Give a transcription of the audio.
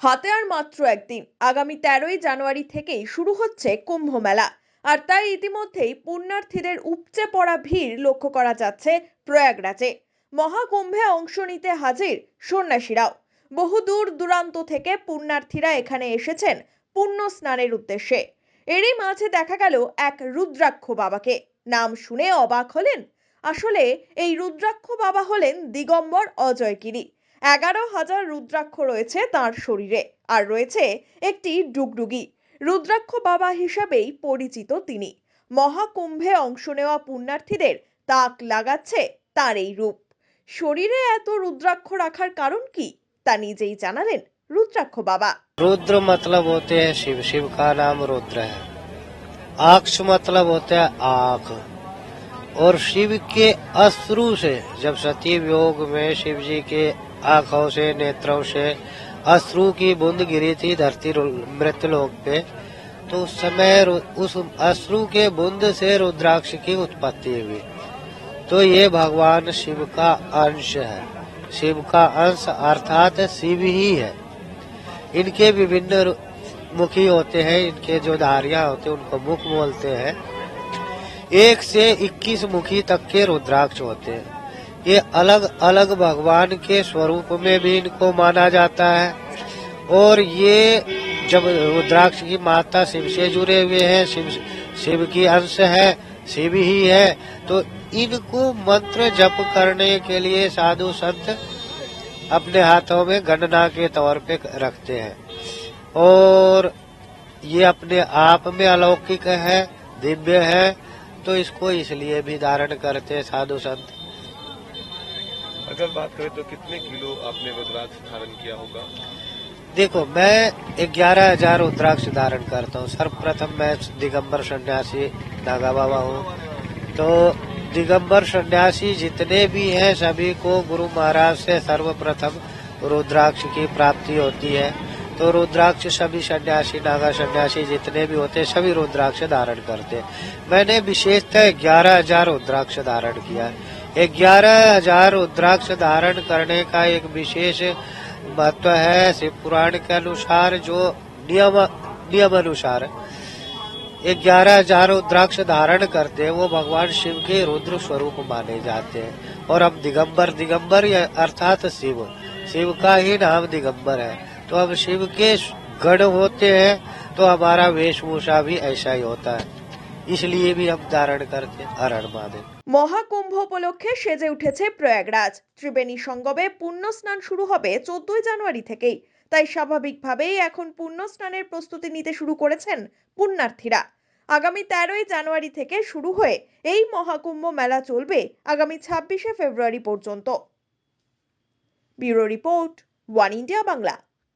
হাতে আর মাত্র একদিন। আগামী তেরোই জানুয়ারি থেকেই শুরু হচ্ছে কুম্ভ মেলা। আর তাই ইতিমধ্যেই পুণ্যার্থীদের উপচে পড়া ভিড় লক্ষ্য করা যাচ্ছে প্রয়াগরাজে। মহাকুম্ভে অংশ নিতে হাজির সন্ন্যাসীরাও। বহু দূর দূরান্ত থেকে পুণ্যার্থীরা এখানে এসেছেন পুণ্য স্নানের উদ্দেশ্যে। এরই মাঝে দেখা গেল এক রুদ্রাক্ষ বাবাকে। নাম শুনে অবাক হলেন। আসলে এই রুদ্রাক্ষ বাবা হলেন দিগম্বর অজয়গিরি। এগারো হাজার রুদ্রাক্ষ রয়েছে তার শরীরে আর রয়েছে একটি ডুগডুগি রুদ্রাক্ষ বাবা হিসাবেই পরিচিত তিনি মহাকুম্ভে অংশ নেওয়া পুণ্যার্থীদের তাক লাগাচ্ছে তার এই রূপ শরীরে এত রুদ্রাক্ষ রাখার কারণ কি তা নিজেই জানালেন রুদ্রাক্ষ বাবা रुद्र मतलब होते हैं शिव शिव का नाम रुद्र है आक्ष मतलब होता है आंख और शिव के अश्रु से जब सती योग में शिव जी के आँखों से, नेत्रों से, अश्रु की बूंद गिरी थी धरती रु- मृत्यलोक पे। तो उस समय उस अश्रु के बूंद से रुद्राक्ष की उत्पत्ति हुई। तो ये भगवान शिव का अंश है। शिव का अंश अर्थात शिव ही है। इनके विभिन्न मुखी होते हैं, इनके जो धारिया होते हैं, उनको मुख बोलते हैं। एक से इक्कीस मुखी तक के रुद्राक्ष होते हैं। ये अलग अलग भगवान के स्वरूप में भी इनको माना जाता है। और ये जब रुद्राक्ष की माता शिव से जुड़े हुए हैं, शिव शिव की अंश है, शिव ही है तो इनको मंत्र जप करने के लिए साधु संत अपने हाथों में गणना के तौर पे रखते हैं। और ये अपने आप में अलौकिक है, दिव्य है तो इसको इसलिए भी धारण करते हैं साधु संत। अगर बात करें तो कितने किलो आपने रुद्राक्ष धारण किया होगा? देखो, मैं ग्यारह हज़ार रुद्राक्ष धारण करता हूँ। सर्वप्रथम मैं दिगंबर सन्यासी नागा बाबा हूँ। तो दिगंबर सन्यासी जितने भी हैं, सभी को गुरु महाराज से सर्वप्रथम रुद्राक्ष की प्राप्ति होती है। तो रुद्राक्ष सभी सन्यासी, नागा सन्यासी जितने भी होते हैं, सभी रुद्राक्ष धारण करते हैं। मैंने विशेषतः ग्यारह हज़ार रुद्राक्ष धारण किया ग्यारह हज़ार रुद्राक्ष धारण करने का एक विशेष महत्व है। शिव पुराण के अनुसार जो नियम नियम अनुसार ग्यारह हज़ार रुद्राक्ष धारण करते हैं, वो भगवान शिव के रुद्र स्वरूप माने जाते हैं। और हम दिगंबर दिगंबर अर्थात शिव शिव का ही नाम दिगंबर है। तो हम शिव के गण होते हैं तो हमारा वेशभूषा भी ऐसा ही होता है। इसलिए भी हम धारण करते हैं हर हर महादेव মহাকুম্ভ উপলক্ষে সেজে উঠেছে প্রয়াগরাজ ত্রিবেণী সঙ্গমে পুণ্য স্নান শুরু হবে চোদ্দই জানুয়ারি থেকেই তাই স্বাভাবিকভাবেই এখন পুণ্য স্নানের প্রস্তুতি নিতে শুরু করেছেন পুণ্যার্থীরা আগামী তেরোই জানুয়ারি থেকে শুরু হয়ে এই মহাকুম্ভ মেলা চলবে আগামী ছাব্বিশে ফেব্রুয়ারি পর্যন্ত bureau report one India Bangla